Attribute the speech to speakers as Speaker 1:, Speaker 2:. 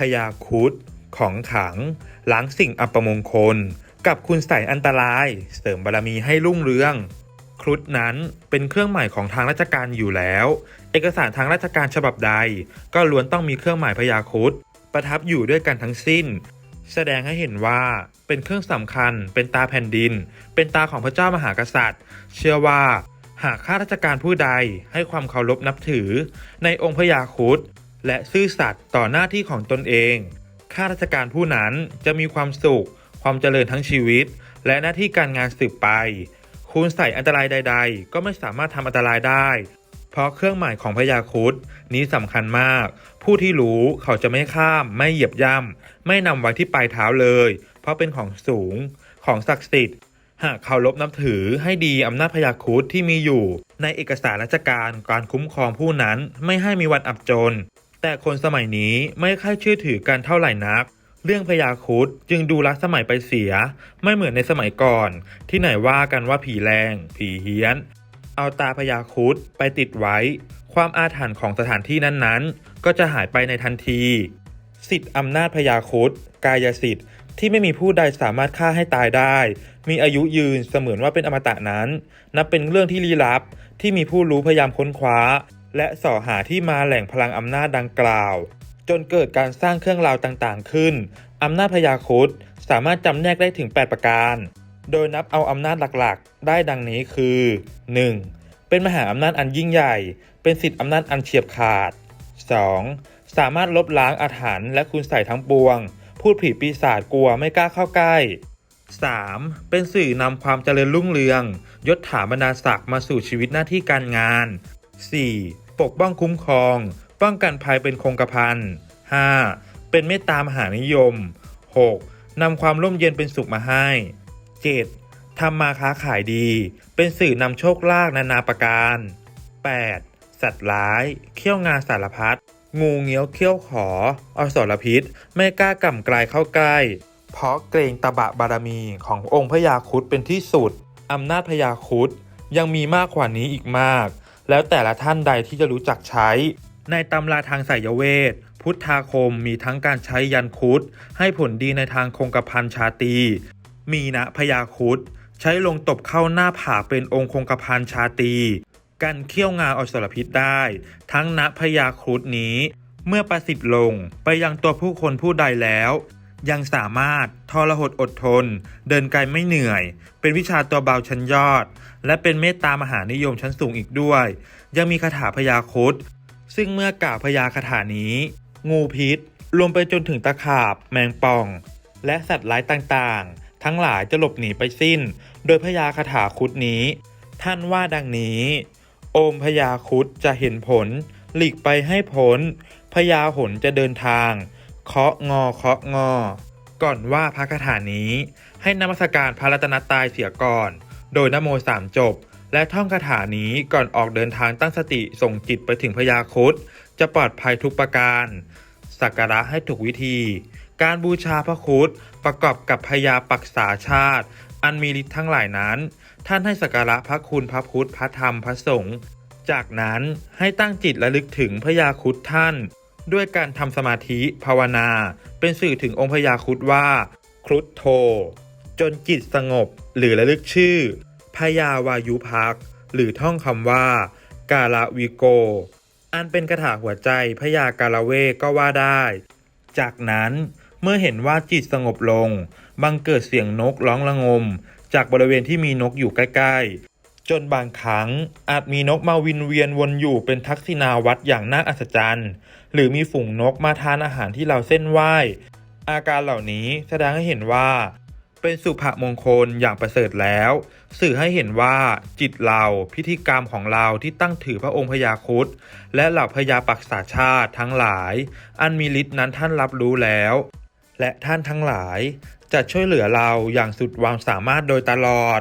Speaker 1: พยาคุดของขัง ล้างสิ่งอัปมงคล กับคุณใส่อันตราย เสริมบารมีให้รุ่งเรือง ครุฑนั้นเป็นเครื่องหมายของทางราชการอยู่แล้ว เอกสารทางราชการฉบับใด ก็ล้วนต้องมีเครื่องหมายพยาครุฑประทับอยู่ด้วยกันทั้งสิ้น แสดงให้เห็นว่าเป็นเครื่องสำคัญ เป็นตาแผ่นดิน เป็นตาของพระเจ้ามหากษัตริย์ เชื่อว่าหากข้าราชการผู้ใดให้ความเคารพนับถือ ในองค์พญาครุฑ และซื่อสัตย์ต่อหน้าที่ของตนเอง ข้าราชการผู้นั้นจะมีความสุข ความเจริญทั้งชีวิต และหน้าที่การงานสืบไป คุณใส่อันตรายใด ๆ ก็ไม่สามารถทำอันตรายได้ เพราะเครื่องหมายของพญาครุฑนี้สำคัญมาก ผู้ที่รู้เขาจะไม่ข้าม ไม่เหยียบย่ำไม่นำไว้ที่ปลายเท้าเลย เพราะเป็นของสูง ของศักดิ์สิทธิ์หากเคารพนับถือให้ดีอำนาจพยาครุฑที่มีอยู่ ในเอกสารราชการการคุ้มครองผู้นั้นไม่ให้มีวันอับจน แต่คนสมัยนี้ไม่ค่อยเชื่อถือกันเท่าไหร่นัก เรื่องพยาครุฑจึงดูล้าสมัยไปเสีย ไม่เหมือนในสมัยก่อน ที่ไหนว่ากันว่าผีแรง ผีเฮี้ยน เอาตาพยาครุฑไปติดไว้ ความอาถรรพ์ของสถานที่นั้นๆ ก็จะหายไปในทันที สิทธิอำนาจพยาครุฑกายสิทธิ์ที่ไม่มีผู้ใดสามารถฆ่าให้ตายได้ มีอายุยืนเสมือนว่าเป็นอมตะนั้น นับเป็นเรื่องที่ลี้ลับที่มีผู้รู้พยายามค้นคว้า และเสอหาที่มาแหล่งพลังอำนาจดังกล่าว จนเกิดการสร้างเครื่องราวต่างๆ ขึ้น อำนาจพยาครุฑสามารถจำแนกได้ถึง 8 ประการ โดยนับเอาอำนาจหลักๆ ได้ดังนี้คือ 1. เป็นมหาอำนาจอันยิ่งใหญ่ เป็นสิทธิอำนาจอันเฉียบขาด 2. สามารถลบล้างอาถรรพ์และคุณใส่ทั้งปวง พูดผีปีศาจกลัวไม่กล้าเข้าใกล้ 3. เป็นสื่อนำความเจริญรุ่งเรือง ยศถาบรรดาศักดิ์มาสู่ชีวิตหน้าที่การงาน 4. ปกป้องคุ้มครอง ป้องกันภัยเป็นคงกระพัน 5. เป็นเมตตามหานิยม 6. นำความร่มเย็นเป็นสุขมาให้ 7. ทำมาค้าขายดี เป็นสื่อนำโชคลาภนานาประการ 8. สัตว์ร้าย เขี้ยวงาสารพัดงูเงี้ยวเขี้ยวขอ อสรพิษ ไม่กล้ากล่ำกลายเข้าใกล้ เพราะเกรงตบะบารมีขององค์พญาครุฑเป็นที่สุด อำนาจพญาครุฑยังมีมากกว่านี้อีกมาก แล้วแต่ละท่านใดที่จะรู้จักใช้ ในตำราทางไสยเวท พุทธาคมมีทั้งการใช้ยันครุฑให้ผลดีในทางคงกระพันชาตี มีนะพญาครุฑใช้ลงตบเข้าหน้าผาเป็นองค์คงกระพันชาตีกันเขี้ยวงาอสรพิษได้ ทั้งณพญาครุฑนี้ เมื่อประสิทธิ์ลงไปยังตัวผู้คนผู้ใดแล้ว ยังสามารถทรหดอดทน เดินไกลไม่เหนื่อย เป็นวิชาตัวเบาชั้นยอด และเป็นเมตตามหานิยมชั้นสูงอีกด้วย ยังมีคาถาพญาครุฑซึ่งเมื่อกล่าวพญาคาถานี้ งูพิษ รวมไปจนถึงตะขาบ แมงป่อง และสัตว์ร้ายต่างๆ ทั้งหลายจะหลบหนีไปสิ้น โดยพญาคาถาครุฑนี้ ท่านว่าดังนี้ โอมพญาครุฑจะเห็นผล หลีกไปให้พ้นพญาหนจะเดินทาง เคาะงอเคาะงอ ก่อนว่าพระคาถานี้ ให้นมัสการพระรัตนตรัยเสียก่อน โดยนโมสามจบ และท่องคาถานี้ก่อนออกเดินทางตั้งสติส่งจิตไปถึงพญาครุฑจะปลอดภัยทุกประการสักการะให้ถูกวิธี การบูชาพระครุฑประกอบกับพญาปักษาชาติ อันมีฤทธิ์ทั้งหลายนั้น ท่านให้สักการะพระคุณพระพุทธพระธรรมพระสงฆ์จากนั้นให้ตั้งจิตระลึกถึงพญาครุฑท่าน ด้วยการทำสมาธิภาวนา เป็นสื่อถึงองค์พญาครุฑว่า ครุฑโท จนจิตสงบหรือระลึกชื่อพญาวายุพัก หรือท่องคำว่า กาลวิโก อันเป็นคาถาหัวใจพญากาลเวกก็ว่าได้ จากนั้นเมื่อเห็นว่าจิตสงบลง บังเกิดเสียงนกร้องระงม จากบริเวณที่มีนกอยู่ใกล้ๆ จนบางครั้งอาจมีนกมาวินเวียนวนอยู่เป็นทักษิณาวัดอย่างน่าอัศจรรย์ หรือมีฝูงนกมาทานอาหารที่เราเส้นไหว้ อาการเหล่านี้แสดงให้เห็นว่า เป็นสุภมงคลอย่างประเสริฐแล้ว สื่อให้เห็นว่าจิตเราพิธีกรรมของเราที่ตั้งถือพระองค์พญาครุฑและเหล่าพญาปักษาชาติทั้งหลาย อันมีฤทธิ์นั้นท่านรับรู้แล้ว และท่านทั้งหลายจะช่วยเหลือเราอย่างสุดความสามารถโดยตลอด